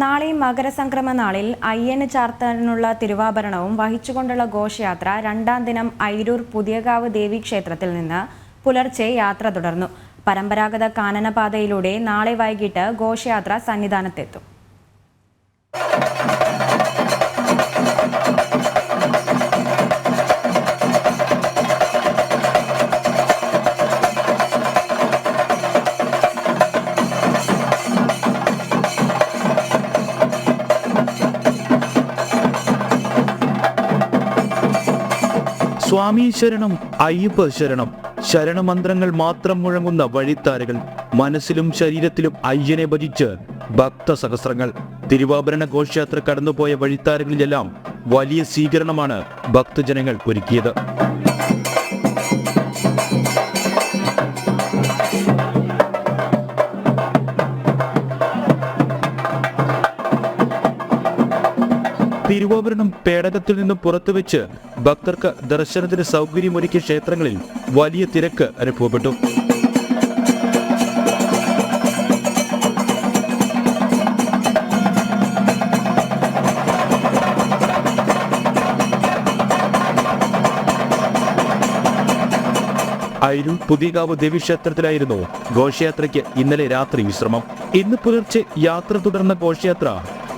നാളെ മകരസംക്രമ നാളിൽ അയ്യന് ചാർത്താനുള്ള തിരുവാഭരണവും വഹിച്ചുകൊണ്ടുള്ള ഘോഷയാത്ര രണ്ടാം ദിനം ഐരൂർ പുതിയകാവ് ദേവീക്ഷേത്രത്തിൽ നിന്ന് പുലർച്ചെ യാത്ര തുടർന്നു. പരമ്പരാഗത കാനനപാതയിലൂടെ നാളെ വൈകിട്ട് ഘോഷയാത്ര സന്നിധാനത്തെത്തും. സ്വാമി ശരണം അയ്യപ്പ ശരണം. ശരണമന്ത്രങ്ങൾ മാത്രം മുഴങ്ങുന്ന വഴിത്താരകൾ. മനസ്സിലും ശരീരത്തിലും അയ്യനെ ഭജിച്ച് ഭക്തസഹസ്രങ്ങൾ. തിരുവാഭരണ ഘോഷയാത്ര കടന്നുപോയ വഴിത്താരകളിലെല്ലാം വലിയ സ്വീകരണമാണ് ഭക്തജനങ്ങൾ ഒരുക്കിയത്. തിരുവാഭരണം പേടകത്തിൽ നിന്നും പുറത്തുവെച്ച് ഭക്തർക്ക് ദർശനത്തിന് സൗകര്യമൊരുക്കിയ ക്ഷേത്രങ്ങളിൽ വലിയ തിരക്ക് അനുഭവപ്പെട്ടു. അയിരൂർ പുതിയകാവ് ദേവീക്ഷേത്രത്തിലായിരുന്നു ഘോഷയാത്രയ്ക്ക് ഇന്നലെ രാത്രി വിശ്രമം. ഇന്ന് പുലർച്ചെ യാത്ര തുടർന്ന ഘോഷയാത്ര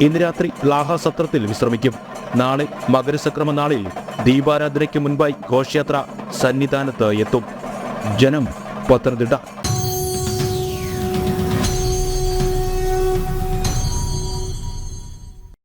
ഇന്ന് രാത്രി ലാഹ സത്രത്തിൽ വിശ്രമിക്കും. നാളെ മകരസക്രമ നാളിൽ ദീപാരാധനയ്ക്ക് മുൻപായി ഘോഷയാത്ര സന്നിധാനത്ത് എത്തും. ജനം പത്തനംതിട്ട